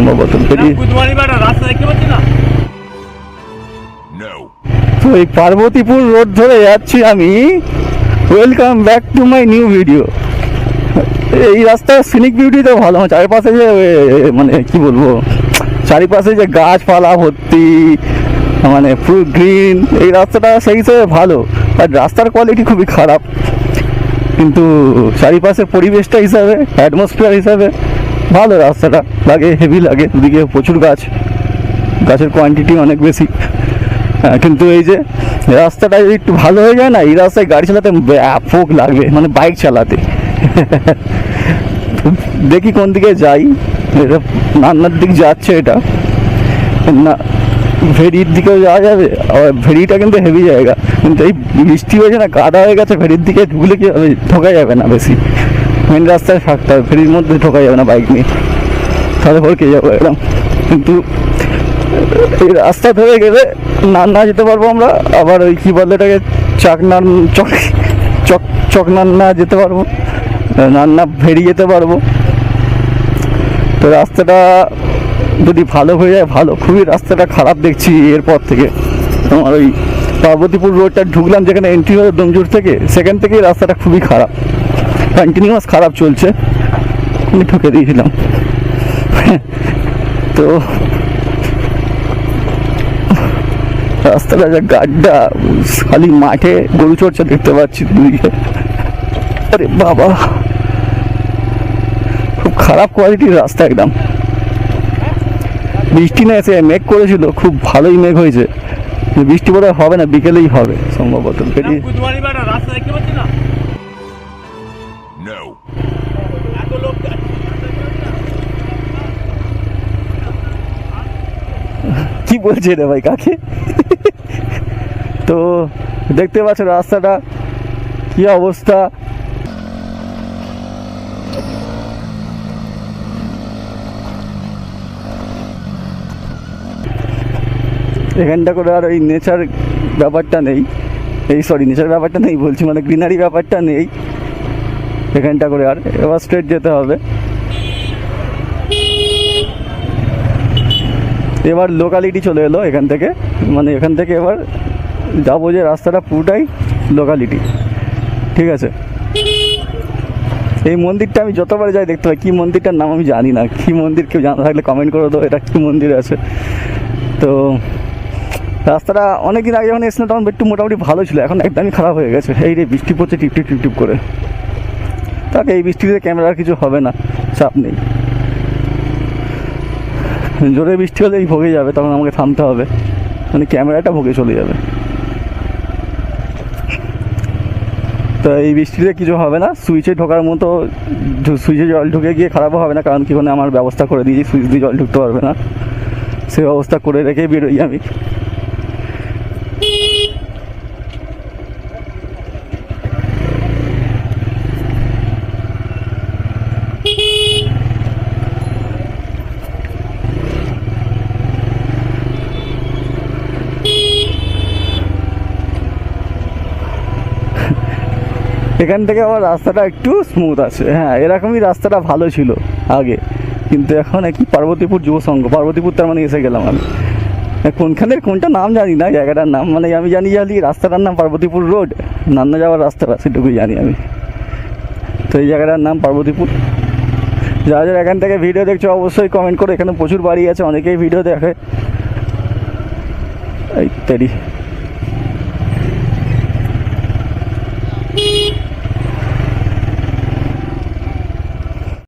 সম্ভবত. তো এই পার্বতীপুর রোড ধরে যাচ্ছি আমি। Welcome back to my new video এই রাস্তার সিনিক বিউটি তো ভালো চারিপাশে যে মানে কি বলব চারিপাশে যে গাছপালা ভর্তি মানে ফুল গ্রিন এই রাস্তাটা সেই হিসেবে ভালো আর রাস্তার কোয়ালিটি খুবই খারাপ। কিন্তু চারিপাশের পরিবেশটা হিসাবে অ্যাটমসফিয়ার হিসাবে ভালো রাস্তাটা লাগে হেভি লাগে দুদিকে প্রচুর গাছ। গাছের কোয়ান্টিটি অনেক বেশি। কিন্তু এই যে রাস্তাটা যদি একটু ভালো হয়ে যায় না, এই রাস্তায় গাড়ি চালাতে ব্যাপক লাগবে মানে বাইক চালাতে। দেখি কোন দিকে যাই। এটা নান্নার দিক যাচ্ছে এটা। না, ভেড়ির দিকেও যাওয়া যাবে, আবার ভেড়িটা কিন্তু হেভি জায়গা। কিন্তু এই বৃষ্টি হয়েছে না কাদা হয়ে গেছে, ভেড়ির দিকে ঢুকলে কি ঢোকা যাবে না বেশি। মেন রাস্তায় থাকতে হবে ভেড়ির মধ্যে ঢোকা যাবে না বাইক নিয়ে। তাহলে ভরকে যাব এরকম কিন্তু এই রাস্তা ধরে গেলে না না যেতে পারব আমরা। আবার ওই কী বলে এটাকে, চাকনান, চক চক চকনান্না যেতে পারব। নান্না ভেড়ি যেতে পারব। তো রাস্তাটা যদি ভালো হয়ে যায়, ভালো। খুবই রাস্তাটা খারাপ দেখছি এরপর থেকে। তোমার ওই পার্বতীপুর রোডটা ঢুকলাম যেখানে এন্ট্রি হলো ডোমজুর থেকে, সেখান থেকেই রাস্তাটা খুবই খারাপ। কন্টিনিউয়াস খারাপ চলছে। আমি ঠকে দিয়েছিলাম। তো রাস্তাটা যা গাড্ডা, খালি মাঠে গরু চর্চা দেখতে পাচ্ছি দুদিকে। আরে বাবা, খুব খারাপ কোয়ালিটির রাস্তা একদম। বৃষ্টি না এসে মেঘ করেছিল, খুব ভালোই মেঘ হয়েছে। বৃষ্টি বোধহয় হবে না, বিকেলেই হবে, সম্ভবত। কি বলছে রে ভাই, কাকে? তো দেখতে পাচ্ছ রাস্তাটা, কি অবস্থা? এখানটা করে আর ওই নেচার ব্যাপারটা নেই। এই সরি নেচার ব্যাপারটা নেই বলছি মানে গ্রিনারি ব্যাপারটা নেই। এখানটা করে আর এবার স্ট্রেট যেতে হবে। এবার লোকালিটি চলে এলো এখান থেকে। মানে এখান থেকে এবার যাব যে রাস্তাটা পুরোটাই লোকালিটি ঠিক আছে? এই মন্দিরটা আমি যতবার যাই দেখতে পাই, কী মন্দিরটার নাম আমি জানি না। কী মন্দির কেউ জানা থাকলে কমেন্ট করে দাও, এটা কী মন্দির আছে। তো, রাস্তাটা অনেক দিন আগে যখন এসেছিলাম তখন একটু মোটামুটি ভালো ছিল, এখন একদমই খারাপ হয়ে গেছে। এই রে বৃষ্টি পড়ছে, টিপ টিপ টিপ টিপ করে। তাকে এই বৃষ্টিতে ক্যামেরার কিছু হবে না, চাপ নেই। জোরে বৃষ্টি হলেই ভোগে যাবে, তখন আমাকে থামতে হবে। মানে ক্যামেরাটা ভোগে চলে যাবে। তো এই বৃষ্টিতে কিছু হবে না, সুইচে ঢোকার মতো সুইচে জল ঢুকে গিয়ে খারাপও হবে না, কারণ কি ওখানে আমার ব্যবস্থা করে দিয়েছি, সুইচ দিয়ে জল ঢুকতে পারবে না। সে ব্যবস্থা করে রেখে বেরোই আমি। এখান থেকে আবার রাস্তাটা একটু স্মুথ আছে। হ্যাঁ এরকমই রাস্তাটা ভালো ছিল আগে। কিন্তু এখন একই পার্বতীপুর যুব সংঘ? পার্বতীপুর তার মানে এসে গেলাম আমি। কোনখানের কোনটা নাম জানি না, জায়গাটার নাম মানে আমি জানি জানি রাস্তাটার নাম পার্বতীপুর রোড নান্না যাওয়ার রাস্তাটা, সেটুকুই জানি আমি। তো এই জায়গাটার নাম পার্বতীপুর। যারা যারা এখান থেকে ভিডিও দেখছ, অবশ্যই কমেন্ট করে, এখানে প্রচুর বাড়ি আছে, অনেকেই ভিডিও দেখে। ইত্যাদি